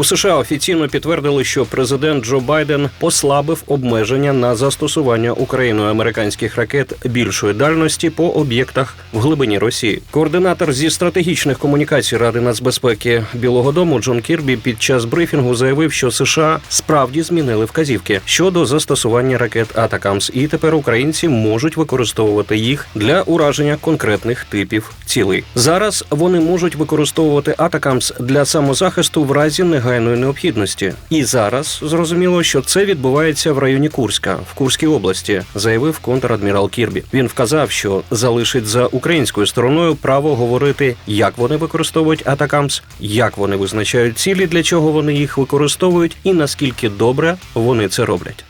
У США офіційно підтвердили, що президент Джо Байден послабив обмеження на застосування Україною американських ракет більшої дальності по об'єктах в глибині Росії. Координатор зі стратегічних комунікацій Ради нацбезпеки Білого Дому Джон Кірбі під час брифінгу заявив, що США справді змінили вказівки щодо застосування ракет Атакамс, і тепер українці можуть використовувати їх для ураження конкретних типів цілей. Зараз вони можуть використовувати Атакамс для самозахисту в разі негайної необхідності. І зараз зрозуміло, що це відбувається в районі Курська в Курській області, заявив контрадмірал Кірбі. Він вказав, що залишить за українською стороною право говорити, як вони використовують Атакамс, як вони визначають цілі, для чого вони їх використовують, і наскільки добре вони це роблять.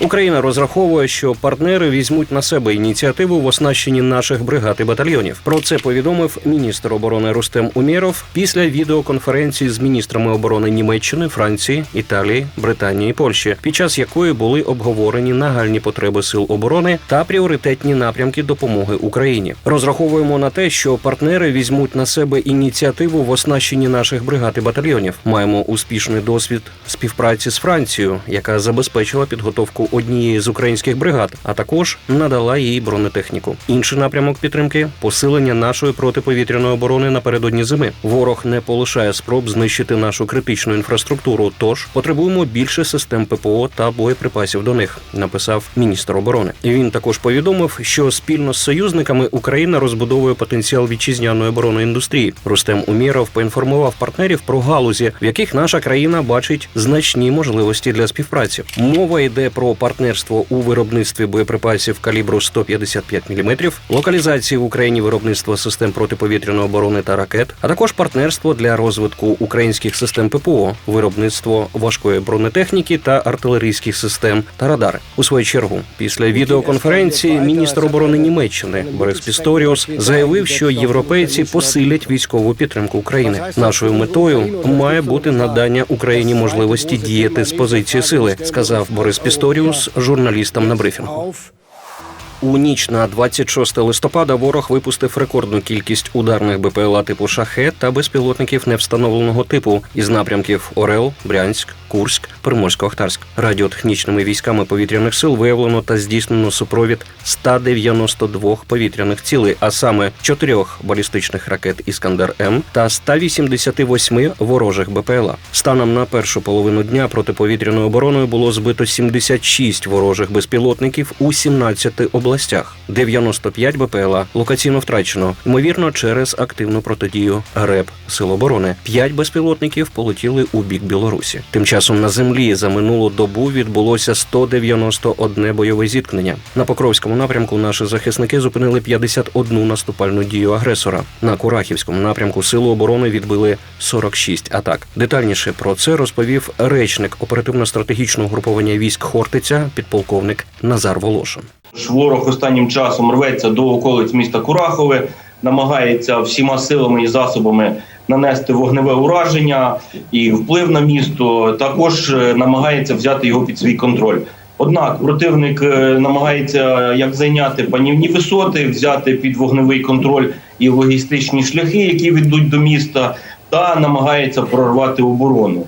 Україна розраховує, що партнери візьмуть на себе ініціативу в оснащенні наших бригад і батальйонів. Про це повідомив міністр оборони Рустем Умєров після відеоконференції з міністрами оборони Німеччини, Франції, Італії, Британії і Польщі, під час якої були обговорені нагальні потреби сил оборони та пріоритетні напрямки допомоги Україні. Розраховуємо на те, що партнери візьмуть на себе ініціативу в оснащенні наших бригад і батальйонів. Маємо успішний досвід співпраці з Францією, яка забезпечила підготовку однієї з українських бригад, а також надала їй бронетехніку. Інший напрямок підтримки посилення нашої протиповітряної оборони напередодні зими. Ворог не полишає спроб знищити нашу критичну інфраструктуру. Тож потребуємо більше систем ППО та боєприпасів до них, написав міністр оборони. Він також повідомив, що спільно з союзниками Україна розбудовує потенціал вітчизняної оборонної індустрії. Рустем Умєров поінформував партнерів про галузі, в яких наша країна бачить значні можливості для співпраці. Мова йде про партнерство у виробництві боєприпасів калібру 155 мм, локалізації в Україні виробництва систем протиповітряної оборони та ракет, а також партнерство для розвитку українських систем ППО, виробництво важкої бронетехніки та артилерійських систем та радари. У свою чергу, після відеоконференції міністр оборони Німеччини Борис Пісторіус заявив, що європейці посилять військову підтримку України. Нашою метою має бути надання Україні можливості діяти з позиції сили, сказав Борис Пісторіус журналістам на брифінгу. У ніч на 26 листопада ворог випустив рекордну кількість ударних БПЛА типу шахет та безпілотників невстановленого типу із напрямків Орел, Брянськ, Курськ, Приморсько-Ахтарськ. Радіотехнічними військами повітряних сил виявлено та здійснено супровід 192 повітряних цілей, а саме 4 балістичних ракет Іскандер М та 188 ворожих БПЛА. Станом на першу половину дня протиповітряною обороною було збито 76 ворожих безпілотників у 17 областях. 95 БПЛА локаційно втрачено, ймовірно, через активну протидію РЕП Сил оборони. 5 безпілотників полетіли у бік Білорусі. Тим часом на землі за минулу добу відбулося 191 бойове зіткнення. На Покровському напрямку наші захисники зупинили 51 наступальну дію агресора. На Курахівському напрямку Сили оборони відбили 46 атак. Детальніше про це розповів речник оперативно-стратегічного груповання військ Хортиця, підполковник Назар Волошин. Ж Ворог останнім часом рветься до околиць міста Курахове, намагається всіма силами і засобами нанести вогневе ураження і вплив на місто. Також е, намагається взяти його під свій контроль. Однак противник е, намагається як зайняти панівні висоти, взяти під вогневий контроль і логістичні шляхи, які ведуть до міста, та намагається прорвати оборону.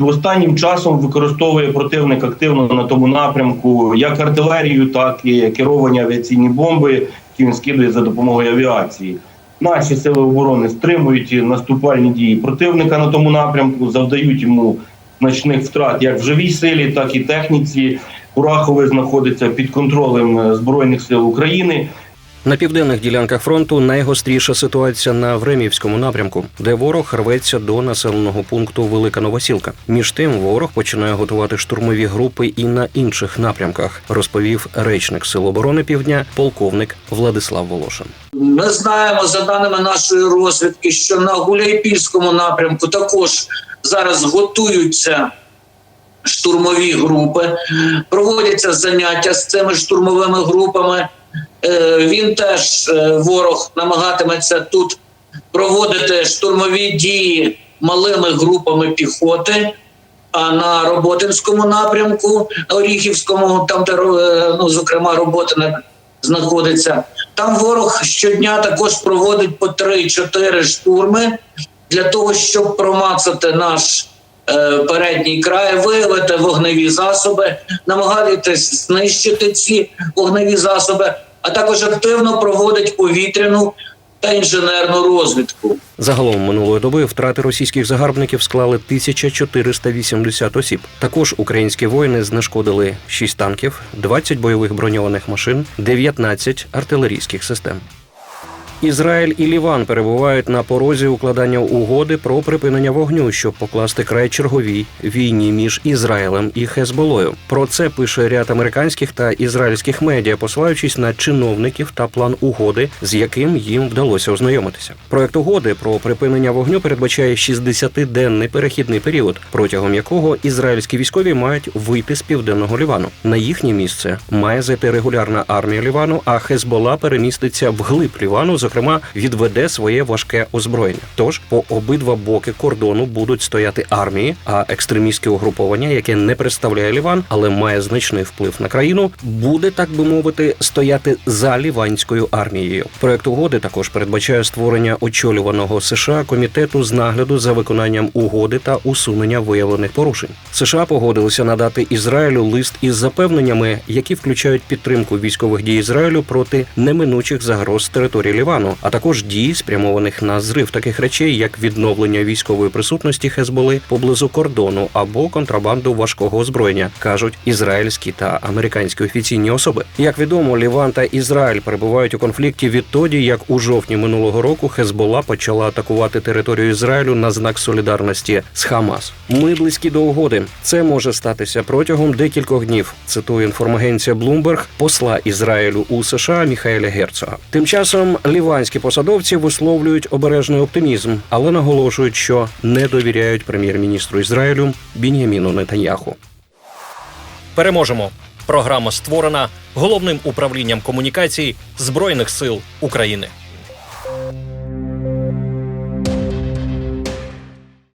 Останнім часом використовує противник активно на тому напрямку як артилерію, так і керовані авіаційні бомби, які він скидує за допомогою авіації. Наші сили оборони стримують наступальні дії противника на тому напрямку, завдають йому значних втрат як в живій силі, так і техніці. Курахове знаходиться під контролем збройних сил України. На південних ділянках фронту найгостріша ситуація на Времівському напрямку, де ворог рветься до населеного пункту Велика Новосілка. Між тим, ворог починає готувати штурмові групи і на інших напрямках, розповів речник Сил оборони Півдня, полковник Владислав Волошин. Ми знаємо за даними нашої розвідки, що на Гуляйпільському напрямку також зараз готуються штурмові групи, проводяться заняття з цими штурмовими групами. Е, Він теж е, ворог намагатиметься тут проводити штурмові дії малими групами піхоти. А на Роботинському напрямку, Оріхівському, там де е, ну, зокрема роботи знаходиться. Там ворог щодня також проводить по 3-4 штурми для того, щоб промацати наш передній край, виявити вогневі засоби, намагатися знищити ці вогневі засоби, а також активно проводить повітряну та інженерну розвідку. Загалом минулої доби втрати російських загарбників склали 1480 осіб. Також українські воїни знешкодили 6 танків, 20 бойових броньованих машин, 19 артилерійських систем. Ізраїль і Ліван перебувають на порозі укладання угоди про припинення вогню, щоб покласти край черговій війні між Ізраїлем і Хезболою. Про це пише ряд американських та ізраїльських медіа, посилаючись на чиновників та план угоди, з яким їм вдалося ознайомитися. Проект угоди про припинення вогню передбачає 60-денний перехідний період, протягом якого ізраїльські військові мають вийти з південного Лівану. На їхнє місце має зайти регулярна армія Лівану, а Хезбола переміститься вглиб Лівану, зокрема, відведе своє важке озброєння. Тож по обидва боки кордону будуть стояти армії, а екстремістське угруповання, яке не представляє Ліван, але має значний вплив на країну, буде так би мовити стояти за ліванською армією. Проект угоди також передбачає створення очолюваного США комітету з нагляду за виконанням угоди та усунення виявлених порушень. США погодилися надати Ізраїлю лист із запевненнями, які включають підтримку військових дій Ізраїлю проти неминучих загроз території Лівану, а також дій, спрямованих на зрив таких речей, як відновлення військової присутності Хезболи поблизу кордону або контрабанду важкого озброєння, кажуть ізраїльські та американські офіційні особи. Як відомо, Ліван та Ізраїль перебувають у конфлікті відтоді, як у жовтні минулого року Хезбола почала атакувати територію Ізраїлю на знак солідарності з Хамас. Ми близькі до угоди. Це може статися протягом декількох днів. Цитує інформагенція Bloomberg посла Ізраїлю у США Міхаеля Герцога. Тим часом ліванські посадовці висловлюють обережний оптимізм, але наголошують, що не довіряють прем'єр-міністру Ізраїлю Бін'яміну Нетаньяху. Переможемо. Програма створена головним управлінням комунікацій Збройних сил України.